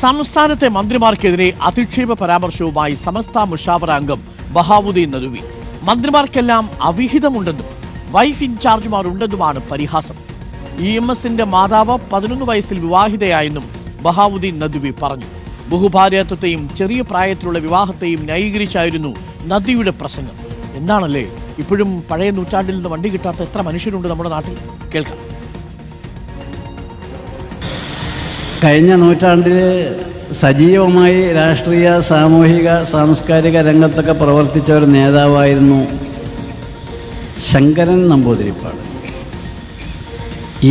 സംസ്ഥാനത്തെ മന്ത്രിമാർക്കെതിരെ അധിക്ഷേപ പരാമർശവുമായി സമസ്ത മുഷാവറ അംഗം ബഹാവുദ്ദീൻ നദുവി. മന്ത്രിമാർക്കെല്ലാം അവിഹിതമുണ്ടെന്നും വൈഫ് ഇൻചാർജുമാർ ഉണ്ടെന്നുമാണ് പരിഹാസം. ഇ എം എസിന്റെ മാതാവ് പതിനൊന്ന് വയസ്സിൽ വിവാഹിതയായെന്നും ബഹാവുദ്ദീൻ നദുവി പറഞ്ഞു. ബഹുഭാര്യത്വത്തെയും ചെറിയ പ്രായത്തിലുള്ള വിവാഹത്തെയും ന്യായീകരിച്ചായിരുന്നു നദിയുടെ പ്രസംഗം. എന്താണല്ലേ ഇപ്പോഴും പഴയ നൂറ്റാണ്ടിൽ നിന്ന് വണ്ടി കിട്ടാത്ത എത്ര മനുഷ്യരുണ്ട് നമ്മുടെ നാട്ടിൽ? കേൾക്കാം. കഴിഞ്ഞ നൂറ്റാണ്ടിൽ സജീവമായി രാഷ്ട്രീയ സാമൂഹിക സാംസ്കാരിക രംഗത്തൊക്കെ പ്രവർത്തിച്ച ഒരു നേതാവായിരുന്നു Sankaran Namboodiripad.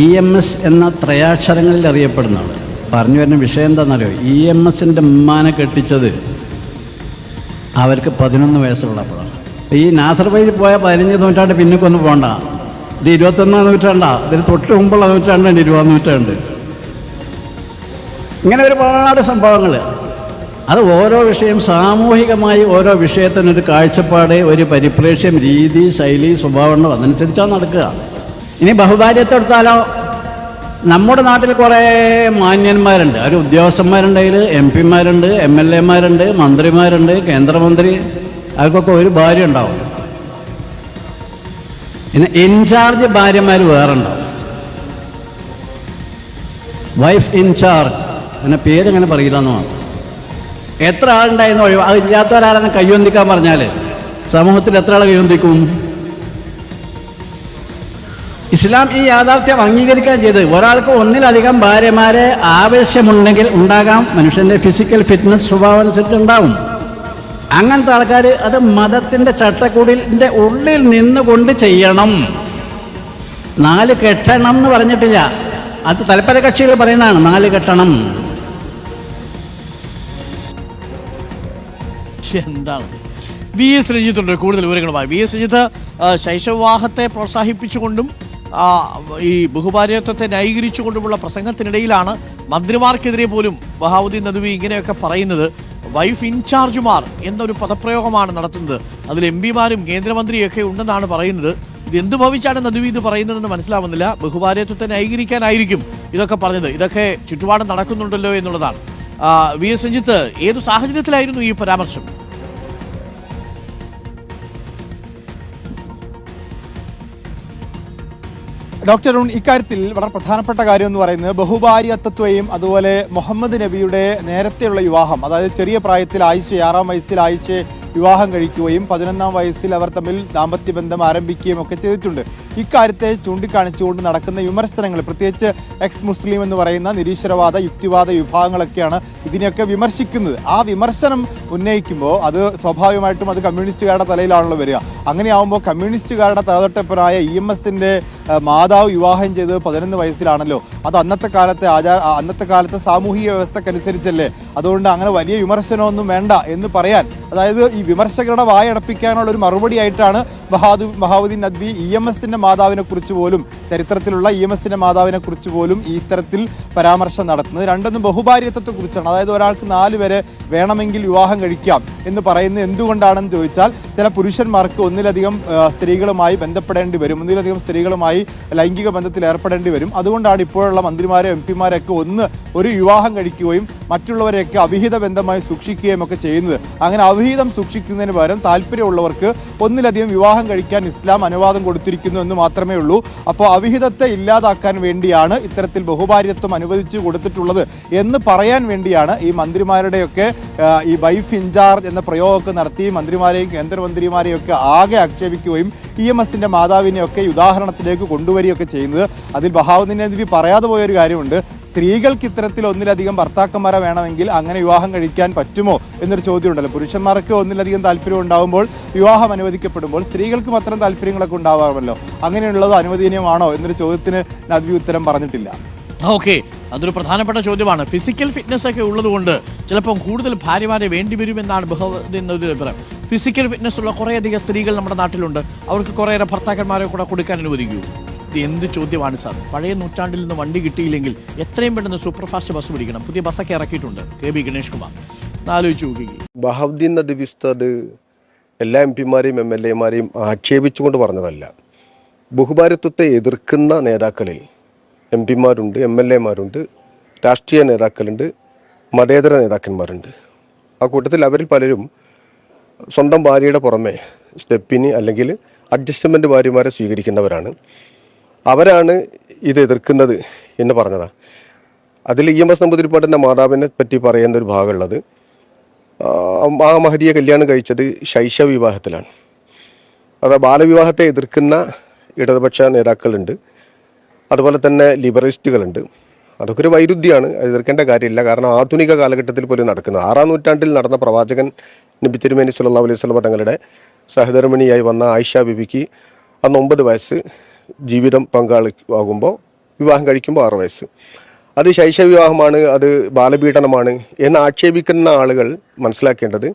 E M S എന്ന ത്രയാക്ഷരങ്ങളിൽ അറിയപ്പെടുന്ന ആൾ പറഞ്ഞു വരുന്ന വിഷയം എന്താണെന്നറിയോ? ഇ എം എസിന്റെ ഉമ്മാനെ കെട്ടിച്ചത് അവർക്ക് പതിനൊന്ന് വയസ്സുള്ളപ്പോഴാണ്. ഈ നാസർ വൈദി പോയ പതിനഞ്ച് നൂറ്റാണ്ട് പിന്നൊക്കൊന്നും പോകണ്ട ഇത് ഇരുപത്തൊന്നാം നൂറ്റാണ്ടാ. ഇതിന് തൊട്ട് മുമ്പുള്ള നൂറ്റാണ്ടാണ് ഇരുപതാം നൂറ്റാണ്ട്. ഇങ്ങനെ ഒരുപാട് സംഭവങ്ങൾ അത് ഓരോ വിഷയം സാമൂഹികമായി ഓരോ വിഷയത്തിനൊരു കാഴ്ചപ്പാട് ഒരു പരിപ്രേക്ഷ്യം രീതി ശൈലി സ്വഭാവം അതനുസരിച്ചാണ് നടക്കുക. ഇനി ബഹുഭാര്യത്തെടുത്താലോ നമ്മുടെ നാട്ടിൽ കുറേ മാന്യന്മാരുണ്ട്. അവർ ഉദ്യോഗസ്ഥന്മാരുണ്ട് അതിൽ എം പിമാരുണ്ട് എം എൽ എമാരുണ്ട് മന്ത്രിമാരുണ്ട് കേന്ദ്രമന്ത്രി. അവർക്കൊക്കെ ഒരു ഭാര്യ ഉണ്ടാവും. പിന്നെ ഇൻചാർജ് ഭാര്യമാർ വേറെ ഉണ്ടാവും. Wife in charge. അങ്ങനെ പേരങ്ങനെ പറയില്ല എന്ന് എത്ര ആളുണ്ടായിരുന്നു ഒഴിവ് അത് ഇല്ലാത്തവരാരെന്ന് കയ്യൊന്തിക്കാൻ പറഞ്ഞാൽ സമൂഹത്തിൽ എത്ര ആൾ കയ്യൊന്തിക്കും? ഇസ്ലാം ഈ യാഥാർത്ഥ്യം അംഗീകരിക്കാൻ ചെയ്ത് ഒരാൾക്ക് ഒന്നിലധികം ഭാര്യമാരെ ആവശ്യമുണ്ടെങ്കിൽ ഉണ്ടാകാം. മനുഷ്യന്റെ ഫിസിക്കൽ ഫിറ്റ്നസ് സ്വഭാവം അനുസരിച്ച് ഉണ്ടാവും. അങ്ങനത്തെ ആൾക്കാർ അത് മതത്തിന്റെ ചട്ടക്കൂടിന്റെ ഉള്ളിൽ നിന്നുകൊണ്ട് ചെയ്യണം. നാല് കെട്ടണം എന്ന് പറഞ്ഞിട്ടില്ല. അത് തലപ്പര കക്ഷികൾ പറയുന്നതാണ് നാല് കെട്ടണം. എന്താണ്? വി എസ് രഞ്ജിത്തുണ്ട്. കൂടുതൽ വിവരങ്ങളുമായി. വി എസ് രഞ്ജിത്ത് ശൈശവവാഹത്തെ പ്രോത്സാഹിപ്പിച്ചുകൊണ്ടും ഈ ബഹുഭാര്യത്വത്തെ ന്യായീകരിച്ചുകൊണ്ടുമുള്ള പ്രസംഗത്തിനിടയിലാണ് മന്ത്രിമാർക്കെതിരെ പോലും ബഹാവുദ്ദീൻ നദ്വി ഇങ്ങനെയൊക്കെ പറയുന്നത്. വൈഫ് ഇൻചാർജുമാർ എന്നൊരു പദപ്രയോഗമാണ് നടത്തുന്നത്. അതിൽ എം പിമാരും കേന്ദ്രമന്ത്രിയൊക്കെ ഉണ്ടെന്നാണ് പറയുന്നത്. ഇത് എന്ത് ഭവിച്ചാണ് നദുവി ഇത് പറയുന്നതെന്ന് മനസ്സിലാവുന്നില്ല. ബഹുഭാര്യത്വത്തെ ന്യായീകരിക്കാനായിരിക്കും ഇതൊക്കെ പറഞ്ഞത്. ഇതൊക്കെ ചുറ്റുപാടും നടക്കുന്നുണ്ടല്ലോ എന്നുള്ളതാണ്. വി എസ് രഞ്ജിത്ത് ഏതു സാഹചര്യത്തിലായിരുന്നു ഈ പരാമർശം? ഡോക്ടർ അരുൺ ഇക്കാര്യത്തിൽ വളരെ പ്രധാനപ്പെട്ട കാര്യം എന്ന് പറയുന്നത് ബഹുഭാര്യത്വത്വയും അതുപോലെ മുഹമ്മദ് നബിയുടെ നേരത്തെയുള്ള വിവാഹം അതായത് ചെറിയ പ്രായത്തിൽ ആയിഷ ആറാം വയസ്സിൽ ആയിഷ വിവാഹം കഴിക്കുകയും പതിനൊന്നാം വയസ്സിൽ അവർ തമ്മിൽ ദാമ്പത്യ ബന്ധം ആരംഭിക്കുകയും ഒക്കെ ചെയ്തിട്ടുണ്ട്. ഇക്കാര്യത്തെ ചൂണ്ടിക്കാണിച്ചുകൊണ്ട് നടക്കുന്ന വിമർശനങ്ങൾ പ്രത്യേകിച്ച് എക്സ് മുസ്ലിം എന്ന് പറയുന്ന നിരീശ്വരവാദ യുക്തിവാദ വിഭാഗങ്ങളൊക്കെയാണ് ഇതിനെയൊക്കെ വിമർശിക്കുന്നത്. ആ വിമർശനം ഉന്നയിക്കുമ്പോൾ അത് സ്വാഭാവികമായിട്ടും അത് കമ്മ്യൂണിസ്റ്റുകാരുടെ തലയിലാണല്ലോ വരിക. അങ്ങനെയാവുമ്പോൾ കമ്മ്യൂണിസ്റ്റുകാരുടെ തലതൊട്ടപ്പനായ ഇ എം എസിന്റെ മാതാവ് വിവാഹം ചെയ്തത് പതിനൊന്ന് വയസ്സിലാണല്ലോ. അത് അന്നത്തെ കാലത്തെ ആചാര അന്നത്തെ കാലത്തെ സാമൂഹിക വ്യവസ്ഥക്കനുസരിച്ചല്ലേ? അതുകൊണ്ട് അങ്ങനെ വലിയ വിമർശനമൊന്നും വേണ്ട എന്ന് പറയാൻ. അതായത് ഈ വിമർശകരുടെ വായടപ്പിക്കാനുള്ള ഒരു മറുപടി ആയിട്ടാണ് ബഹാദു ബഹാവുദ്ദീൻ നദ്വി ഇ എം എസിന്റെ മാതാവിനെ കുറിച്ച് പോലും ചരിത്രത്തിലുള്ള ഇ എം എസിന്റെ മാതാവിനെ കുറിച്ച് പോലും ഈ ഇത്തരത്തിൽ പരാമർശം നടത്തുന്നത്. രണ്ടെന്നും ബഹുഭാര്യത്വത്തെക്കുറിച്ചാണ്. അതായത് ഒരാൾക്ക് നാല് വരെ വേണമെങ്കിൽ വിവാഹം കഴിക്കാം എന്ന് പറയുന്നത് എന്തുകൊണ്ടാണെന്ന് ചോദിച്ചാൽ ചില പുരുഷന്മാർക്ക് ഒന്നിലധികം സ്ത്രീകളുമായി ബന്ധപ്പെടേണ്ടി വരും. ഒന്നിലധികം സ്ത്രീകളുമായി ലൈംഗിക ബന്ധത്തിൽ ഏർപ്പെടേണ്ടി വരും. അതുകൊണ്ടാണ് ഇപ്പോഴുള്ള മന്ത്രിമാരെ എം പിമാരെയൊക്കെ ഒന്ന് ഒരു വിവാഹം കഴിക്കുകയും മറ്റുള്ളവരെയൊക്കെ അവിഹിത ബന്ധമായി സൂക്ഷിക്കുകയും ഒക്കെ ചെയ്യുന്നത്. അങ്ങനെ അവിഹിതം സൂക്ഷിക്കുന്നതിന് പകരം താല്പര്യമുള്ളവർക്ക് ഒന്നിലധികം വിവാഹം കഴിക്കാൻ ഇസ്ലാം അനുവാദം കൊടുത്തിരിക്കുന്നു എന്ന് മാത്രമേ ഉള്ളൂ. അപ്പോൾ അവിഹിതത്തെ ഇല്ലാതാക്കാൻ വേണ്ടിയാണ് ഇത്തരത്തിൽ ബഹുഭാര്യത്വം അനുവദിച്ചു കൊടുത്തിട്ടുള്ളത് എന്ന് പറയാൻ വേണ്ടിയാണ് ഈ മന്ത്രിമാരുടെയൊക്കെ ഈ വൈഫ് ഇൻചാർജ് എന്ന പ്രയോഗമൊക്കെ നടത്തി മന്ത്രിമാരെയും കേന്ദ്രമന്ത്രിമാരെയും ഒക്കെ ആകെ ആക്ഷേപിക്കുകയും ഇ എം എസിന്റെ മാതാവിനെയൊക്കെ ഉദാഹരണത്തിലേക്ക് കൊണ്ടുവരികയൊക്കെ ചെയ്യുന്നത് അതിൽ ബഹാവുദ്ദീൻ നദ്വി പറയാതെ പോയൊരു കാര്യമുണ്ട്. സ്ത്രീകൾക്ക് ഇത്തരത്തിൽ ഒന്നിലധികം ഭർത്താക്കന്മാരെ വേണമെങ്കിൽ അങ്ങനെ വിവാഹം കഴിക്കാൻ പറ്റുമോ എന്നൊരു ചോദ്യം ഉണ്ടല്ലോ പുരുഷന്മാർക്ക് ഒന്നിലധികം താല്പര്യം ഉണ്ടാകുമ്പോൾ വിവാഹം അനുവദിക്കപ്പെടുമ്പോൾ സ്ത്രീകൾക്കും അത്തരം താല്പര്യങ്ങളൊക്കെ ഉണ്ടാവാമല്ലോ. അങ്ങനെയുള്ളത് അനുവദനീയമാണോ എന്നൊരു ചോദ്യത്തിന് നദ്വി ഉത്തരം പറഞ്ഞിട്ടില്ല. ഓക്കെ അതൊരു പ്രധാനപ്പെട്ട ചോദ്യമാണ്. ഫിസിക്കൽ ഫിറ്റ്നസ് ഒക്കെ ഉള്ളതുകൊണ്ട് ചിലപ്പം കൂടുതൽ ഭാര്യമാരെ വേണ്ടി വരുമെന്നാണ് ബഹുദിൻ അഭിപ്രായം. ഫിസിക്കൽ ഫിറ്റ്നസ് ഉള്ള കുറേയധികം സ്ത്രീകൾ നമ്മുടെ നാട്ടിലുണ്ട്. അവർക്ക് കുറേയേറെ ഭർത്താക്കന്മാരെ കൂടെ കൊടുക്കാൻ അനുവദിക്കൂ. ഇത് എന്ത് ചോദ്യമാണ് സാർ? പഴയ നൂറ്റാണ്ടിൽ നിന്ന് വണ്ടി കിട്ടിയില്ലെങ്കിൽ എത്രയും പെട്ടെന്ന് സൂപ്പർ ഫാസ്റ്റ് ബസ് പിടിക്കണം. പുതിയ ബസ്സൊക്കെ ഇറക്കിയിട്ടുണ്ട്. K B Ganesh Kumar. ആലോചിച്ച് നോക്കി ബഹദ്ദീൻ നദി ഉസ്താദ് എല്ലാ എം പിമാരെയും എം എൽ എമാരെയും ആക്ഷേപിച്ചുകൊണ്ട് പറഞ്ഞതല്ല. ബഹുഭാരത്വത്തെ എതിർക്കുന്ന നേതാക്കളിൽ എം പിമാരുണ്ട് എം എൽ എമാരുണ്ട് രാഷ്ട്രീയ നേതാക്കളുണ്ട് മതേതര നേതാക്കന്മാരുണ്ട്. ആ കൂട്ടത്തിൽ അവരിൽ പലരും സ്വന്തം ഭാര്യയുടെ പുറമെ സ്റ്റെപ്പിന് അല്ലെങ്കിൽ അഡ്ജസ്റ്റ്മെന്റ് ഭാര്യമാരെ സ്വീകരിക്കുന്നവരാണ്. അവരാണ് ഇത് എതിർക്കുന്നത് എന്ന് പറഞ്ഞതാ. അതിൽ ഇ എം എസ് നമ്പൂതിരിപ്പാട്ടിന്റെ മാതാവിനെ പറ്റി പറയുന്ന ഒരു ഭാഗമുള്ളത് ആ, മഹരിയെ കല്യാണം കഴിച്ചത് ശൈശവ വിവാഹത്തിലാണ്. അത് ബാലവിവാഹത്തെ എതിർക്കുന്ന ഇടതുപക്ഷ നേതാക്കളുണ്ട്. അതുപോലെ തന്നെ ലിബറലിസ്റ്റുകളുണ്ട്. അതൊക്കെ ഒരു വൈരുദ്ധ്യമാണ് എതിർക്കേണ്ട കാര്യമില്ല. കാരണം ആധുനിക കാലഘട്ടത്തിൽ പോലും നടക്കുന്നത്. ആറാം നൂറ്റാണ്ടിൽ നടന്ന പ്രവാചകൻ നബി തിരുമേനി സുല്ലാ അലൈഹി സ്വലമ തങ്ങളുടെ സഹധർമ്മിണിയായി വന്ന ആയിഷ ബിബിക്ക് അന്ന് ഒമ്പത് വയസ്സ് ജീവിതം പങ്കാളി ആകുമ്പോൾ വിവാഹം കഴിക്കുമ്പോൾ ആറ് വയസ്സ്. അത് ശൈശ വിവാഹമാണ് അത് ബാലപീഡനമാണ് എന്ന് ആക്ഷേപിക്കുന്ന ആളുകൾ മനസ്സിലാക്കേണ്ടത്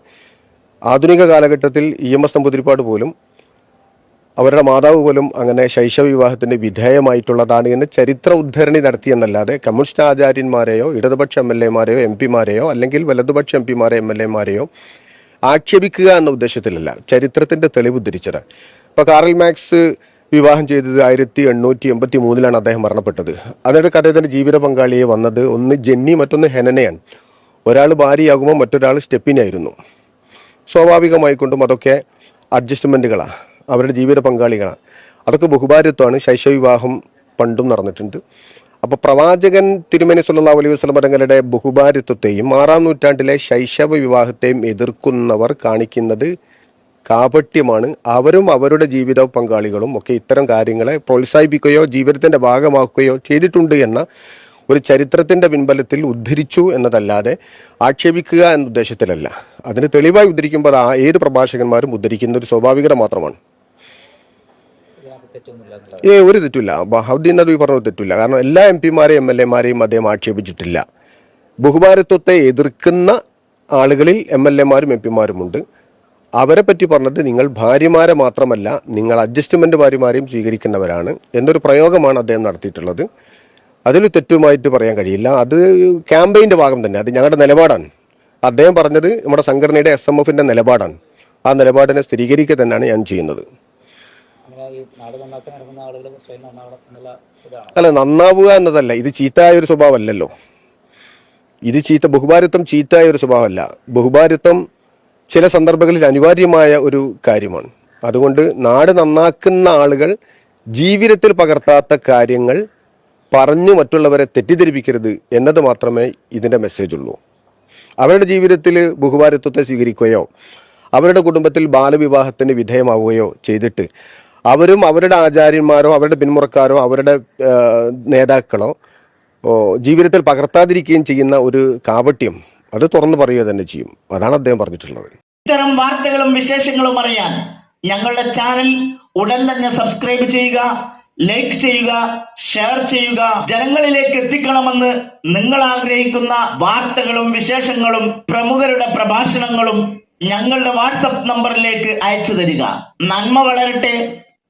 ആധുനിക കാലഘട്ടത്തിൽ ഇ എം എസ് നമ്പൂതിരിപ്പാട് പോലും അവരുടെ മാതാവ് പോലും അങ്ങനെ ശൈശവ വിവാഹത്തിന്റെ വിധേയമായിട്ടുള്ളതാണ് എന്ന് ചരിത്ര ഉദ്ധരണി നടത്തിയെന്നല്ലാതെ കമ്മ്യൂണിസ്റ്റ് ആചാര്യന്മാരെയോ ഇടതുപക്ഷ എം എൽ എമാരെയോ എം പിമാരെയോ അല്ലെങ്കിൽ വലതുപക്ഷ എം പിമാരെ എം എൽ എമാരെയോ ആക്ഷേപിക്കുക എന്ന ഉദ്ദേശത്തിലല്ല. ചരിത്രത്തിന്റെ തെളിവ് ഉദ്ധരിച്ചത്. ഇപ്പോൾ കാറൽ മാക്സ് വിവാഹം ചെയ്തത് ആയിരത്തി എണ്ണൂറ്റി എൺപത്തി മൂന്നിലാണ് അദ്ദേഹം മരണപ്പെട്ടത്. അതിനിടയ്ക്ക് അദ്ദേഹത്തിന്റെ ജീവിത പങ്കാളിയെ വന്നത് ഒന്ന് ജെന്നി മറ്റൊന്ന് ഹെനനയാണ്. ഒരാൾ ഭാര്യയാകുമ്പോൾ മറ്റൊരാൾ സ്റ്റെപ്പിനായിരുന്നു സ്വാഭാവികമായിക്കൊണ്ടും അതൊക്കെ അഡ്ജസ്റ്റ്മെന്റുകളാണ് അവരുടെ ജീവിത പങ്കാളികളാണ് അതൊക്കെ ബഹുഭാര്യത്വമാണ്. ശൈശവ വിവാഹം പണ്ടും നടന്നിട്ടുണ്ട്. അപ്പോൾ പ്രവാചകൻ തിരുമേനി സുല്ലാ അലൈഹി വസല്ലം തങ്ങളുടെ ബഹുഭാര്യത്വത്തെയും ആറാം നൂറ്റാണ്ടിലെ ശൈശവ വിവാഹത്തെയും എതിർക്കുന്നവർ കാണിക്കുന്നത് കാപട്യമാണ്. അവരും അവരുടെ ജീവിത പങ്കാളികളും ഒക്കെ ഇത്തരം കാര്യങ്ങളെ പ്രോത്സാഹിപ്പിക്കുകയോ ജീവിതത്തിന്റെ ഭാഗമാക്കുകയോ ചെയ്തിട്ടുണ്ട് എന്ന ഒരു ചരിത്രത്തിന്റെ പിൻബലത്തിൽ ഉദ്ധരിച്ചു എന്നതല്ലാതെ ആക്ഷേപിക്കുക എന്ന ഉദ്ദേശത്തിലല്ല. അതിന് തെളിവായി ഉദ്ധരിക്കുമ്പോൾ ആ ഏത് പ്രഭാഷകന്മാരും ഉദ്ധരിക്കുന്ന ഒരു സ്വാഭാവികത മാത്രമാണ്. ഏ ഒരു തെറ്റില്ല ബഹദ്ദീൻ നദ്വി പറഞ്ഞ തെറ്റില്ല കാരണം എല്ലാ എം പിമാരെയും എം എൽ എമാരെയും അദ്ദേഹം ആക്ഷേപിച്ചിട്ടില്ല. ബഹുഭാരത്വത്തെ എതിർക്കുന്ന ആളുകളിൽ എം എൽ എമാരും എം പിമാരുമുണ്ട്. അവരെ പറ്റി പറഞ്ഞത് നിങ്ങൾ ഭാര്യമാരെ മാത്രമല്ല നിങ്ങൾ അഡ്ജസ്റ്റ്മെന്റ് ഭാര്യമാരെയും സ്വീകരിക്കുന്നവരാണ് എന്നൊരു പ്രയോഗമാണ് അദ്ദേഹം നടത്തിയിട്ടുള്ളത്. അതിൽ തെറ്റുമായിട്ട് പറയാൻ കഴിയില്ല. അത് ക്യാമ്പയിന്റെ ഭാഗം തന്നെ. അത് ഞങ്ങളുടെ നിലപാടാണ്. അദ്ദേഹം പറഞ്ഞത് നമ്മുടെ സംഘടനയുടെ എസ് എം എഫിന്റെ നിലപാടാണ്. ആ നിലപാടിനെ സ്ഥിരീകരിക്കുക തന്നെയാണ് ഞാൻ ചെയ്യുന്നത്. നാട് അല്ല നന്നാവുക എന്നതല്ല. ഇത് ചീത്തയായ ഒരു സ്വഭാവമല്ലല്ലോ. ഇത് ചീത്ത ബഹുഭാരത്വം ചീത്തയായ ഒരു സ്വഭാവമല്ല. ബഹുഭാരത്വം ചില സന്ദർഭങ്ങളിൽ അനിവാര്യമായ ഒരു കാര്യമാണ്. അതുകൊണ്ട് നാട് നന്നാക്കുന്ന ആളുകൾ ജീവിതത്തിൽ പകർത്താത്ത കാര്യങ്ങൾ പറഞ്ഞു മറ്റുള്ളവരെ തെറ്റിദ്ധരിപ്പിക്കരുത് എന്നത് മാത്രമേ ഇതിന്റെ മെസ്സേജ് ഉള്ളൂ. അവരുടെ ജീവിതത്തിൽ ബഹുഭാരത്വത്തെ സ്വീകരിക്കുകയോ അവരുടെ കുടുംബത്തിൽ ബാലവിവാഹത്തിന് വിധേയമാവുകയോ ചെയ്തിട്ട് അവരും അവരുടെ ആചാര്യന്മാരോ അവരുടെ പിന്മുറക്കാരോ അവരുടെ നേതാക്കളോ ജീവിതത്തിൽ പകർത്താതിരിക്കുകയും ചെയ്യുന്ന ഒരു കാപട്യം അത് തുറന്നു പറയുക തന്നെ ചെയ്യും. അതാണ് അദ്ദേഹം പറഞ്ഞിട്ടുള്ളത്. ഇത്തരം വാർത്തകളും വിശേഷങ്ങളും അറിയാൻ ഞങ്ങളുടെ ചാനൽ ഉടൻ തന്നെ സബ്സ്ക്രൈബ് ചെയ്യുക ലൈക്ക് ചെയ്യുക ഷെയർ ചെയ്യുക. ജനങ്ങളിലേക്ക് എത്തിക്കണമെന്ന് നിങ്ങൾ ആഗ്രഹിക്കുന്ന വാർത്തകളും വിശേഷങ്ങളും പ്രമുഖരുടെ പ്രഭാഷണങ്ങളും ഞങ്ങളുടെ വാട്സപ്പ് നമ്പറിലേക്ക് അയച്ചു തരിക. നന്മ വളരട്ടെ.